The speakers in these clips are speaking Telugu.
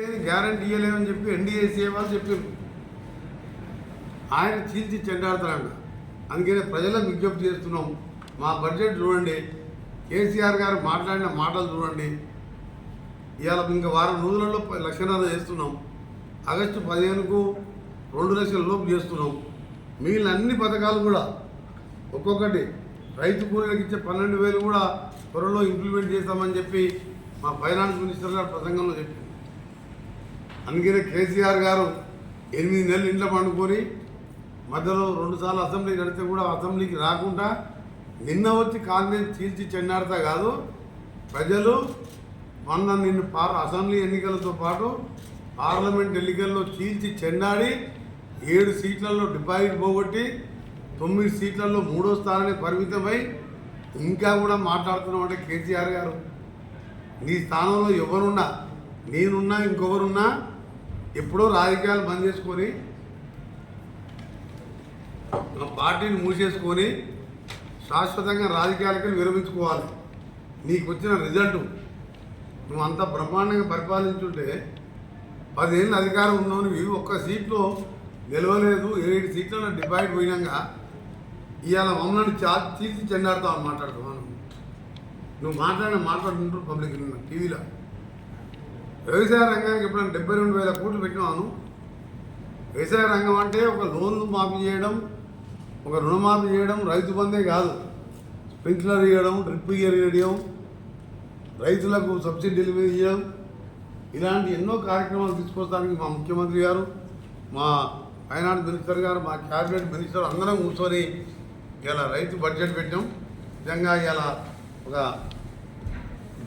గ్యారంటీ ఇవ్వలేమని చెప్పి ఎన్డీఏసీ వాళ్ళు చెప్పారు ఆయన చీల్చి చెండాడుతున్నాడు. అందుకనే ప్రజలకు విజ్ఞప్తి చేస్తున్నాం. మా బడ్జెట్ చూడండి. కేసీఆర్ గారు మాట్లాడిన మాటలు చూడండి. ఇవాళ ఇంకా వారం రోజులలో లక్షణాలు చేస్తున్నాం. ఆగస్టు పదిహేనుకు రెండు లక్షల లోపు చేస్తున్నాం. మిగిలిన అన్ని పథకాలు కూడా ఒక్కొక్కటి. రైతు కూలీలకు ఇచ్చే పన్నెండు వేలు కూడా త్వరలో ఇంప్లిమెంట్ చేస్తామని చెప్పి మా ఫైనాన్స్ మినిస్టర్ గారు ప్రసంగంలో చెప్పారు. అందుకనే కేసీఆర్ గారు ఎనిమిది నెలలు ఇంట్లో పండుకొని మధ్యలో రెండుసార్లు అసెంబ్లీ నడితే కూడా అసెంబ్లీకి రాకుండా నిన్న వచ్చి కాంగ్రెస్ చీల్చి చెన్నాడతా కాదు ప్రజలు మొన్న నిన్ను పార్ అసెంబ్లీ ఎన్నికలతో పాటు పార్లమెంట్ ఎన్నికల్లో చీల్చి చెండాడి ఏడు సీట్లలో డిపాజిట్ పోగొట్టి తొమ్మిది సీట్లలో మూడో స్థానానికి పరిమితమై ఇంకా కూడా మాట్లాడుతున్నాం అంటే కేసీఆర్ గారు. నీ స్థానంలో ఎవరున్నా నేనున్నా ఇంకొకరున్నా ఎప్పుడో రాజకీయాలు బంద్ చేసుకొని ఆ పార్టీని మూసేసుకొని శాశ్వతంగా రాజకీయాలకి విరమించుకోవాలి. నీకు వచ్చిన రిజల్ట్. నువ్వు అంత బ్రహ్మాండంగా పరిపాలించుంటే పదేళ్ళు అధికారం ఉన్నావు నువ్వు ఒక్క సీట్లో నిలవలేదు. ఏడు సీట్లలో డిపాయిట్ పోయినాక ఇవాళ మమ్మల్ని చా తీర్చి చెండాడుతావు మాట్లాడుతున్నాను. నువ్వు మాట్లాడిన మాట్లాడుతుంటారు పబ్లిక్ టీవీలో వ్యవసాయ రంగానికి ఎప్పుడైనా డెబ్బై రెండు వేల కోట్లు పెట్టినాను. వ్యవసాయ రంగం అంటే ఒక లోన్లు మాఫీ చేయడం ఒక రుణమాఫీ చేయడం రైతు బందే కాదు. స్ప్రింక్లర్ ఇవ్వడం డ్రిప్ ఇరియడం రైతులకు సబ్సిడీలు మీద ఇవ్వడం ఇలాంటి ఎన్నో కార్యక్రమాలు తీసుకొస్తానికి మా ముఖ్యమంత్రి గారు మా ఫైనాన్స్ మినిస్టర్ గారు మా క్యాబినెట్ మినిస్టర్ అందరం కూర్చొని ఇలా రైతు బడ్జెట్ పెట్టాం. నిజంగా ఇలా ఒక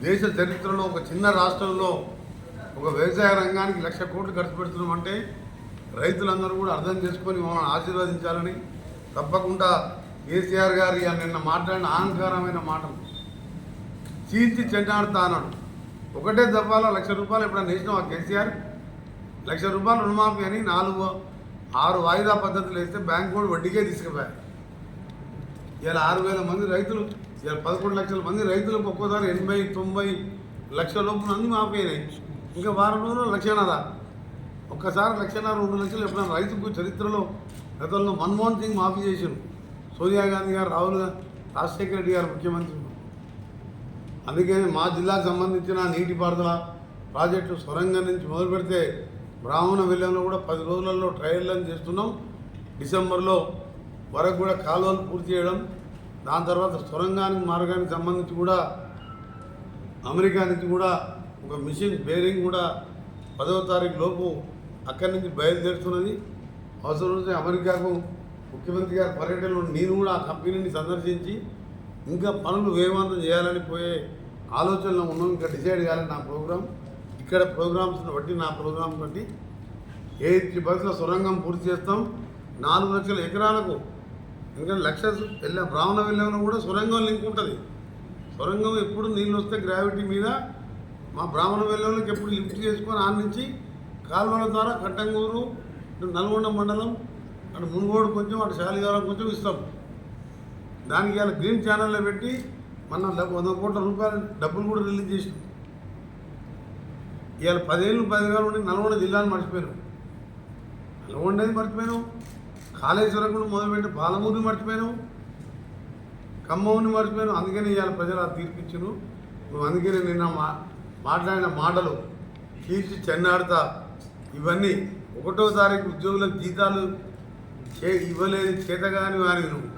దేశ చరిత్రలో ఒక చిన్న రాష్ట్రంలో ఒక వ్యవసాయ రంగానికి లక్ష కోట్లు ఖర్చు పెడుతున్నామంటే రైతులందరూ కూడా అర్థం చేసుకొని మమ్మల్ని ఆశీర్వదించాలని తప్పకుండా కేసీఆర్ గారు నిన్న మాట్లాడిన అహంకారమైన మాటలు చీల్చి చెండాడుతా అన్నాడు. ఒకటే దఫాలో లక్ష రూపాయలు ఎప్పుడైనా వేసినావా కేసీఆర్? లక్ష రూపాయలు రుణమాఫీ అని నాలుగు ఆరు వాయిదా పద్ధతులు వేస్తే బ్యాంకు కూడా వడ్డీకే తీసుకుపోయారు ఇలా ఆరు వేల మంది రైతులు ఇలా పదకొండు లక్షల మంది రైతులకు ఒక్కోసారి ఎనభై తొంభై లక్షల లోపల మాఫీ అయినాయి. ఇంకా వారం రోజులు లక్షన్నర ఒక్కసారి లక్షన్నర రెండు లక్షలు ఎప్పుడైనా రైతుకు చరిత్రలో గతంలో మన్మోహన్ సింగ్ మాఫీ చేశారు. సోనియా గాంధీ గారు రాహుల్ రాజశేఖర రెడ్డి గారు ముఖ్యమంత్రి. అందుకే మా జిల్లాకు సంబంధించిన నీటిపారుదల ప్రాజెక్టు సొరంగం నుంచి మొదలు పెడితే బ్రాహ్మణ విల్లంలో కూడా పది రోజులలో ట్రయల్లను చేస్తున్నాం. డిసెంబర్లో వరకు కూడా కాలువలు పూర్తి చేయడం దాని తర్వాత సొరంగానికి మార్గానికి సంబంధించి కూడా అమెరికా నుంచి కూడా ఒక మిషన్ బేరింగ్ కూడా పదవ తారీఖు లోపు అక్కడి నుంచి బయలుదేరుతున్నది. అవసరం అమెరికాకు ముఖ్యమంత్రి గారి పర్యటనలో నేను కూడా ఆ కంపెనీని సందర్శించి ఇంకా పనులు వేగవంతం చేయాలని పోయే ఆలోచనలో ఉన్నాం. ఇంకా డిసైడ్ కాలేదు నా ప్రోగ్రాం. ఇక్కడ ప్రోగ్రామ్స్ని బట్టి నా ప్రోగ్రాం బట్టి ఎయిటీ బస్సుల సొరంగం పూర్తి చేస్తాం. నాలుగు లక్షల ఎకరాలకు ఎందుకంటే లక్ష వెళ్ళే బ్రాహ్మణ వెళ్ళంలో కూడా సొరంగం లింక్ ఉంటుంది. సొరంగం ఎప్పుడు నీళ్ళు వస్తే గ్రావిటీ మీద మా బ్రాహ్మణ వెళ్ళంలోకి ఎప్పుడు లిఫ్ట్ చేసుకొని ఆ నుంచి కాలువల ద్వారా కట్టంగూరు నల్గొండ మండలం అటు మునుగోడు కొంచెం అటు శాలిగారం కొంచెం ఇస్తాం. దానికి ఇలా గ్రీన్ ఛానల్లో పెట్టి మన డబ్బు వంద కోట్ల రూపాయలు డబ్బులు కూడా రిలీజ్ చేసినాం ఇవాళ పదేళ్ళు పదివేల నుండి నల్గొండ జిల్లాను మర్చిపోయాను. నల్గొండది మర్చిపోయాను. కాళేశ్వరం కూడా మొదలుపెట్టి పాలమూరుని మర్చిపోయాను. ఖమ్మంని మర్చిపోయాను. అందుకని ఇవాళ ప్రజలు ఆ తీర్పిచ్చును నువ్వు అందుకనే నిన్న మా మాట్లాడిన మాటలు తీర్చి చెన్నాడుతా. ఇవన్నీ ఒకటో తారీఖు ఉద్యోగులకు జీతాలు చే ఇవ్వలేని చేతగాని వారిను నువ్వు.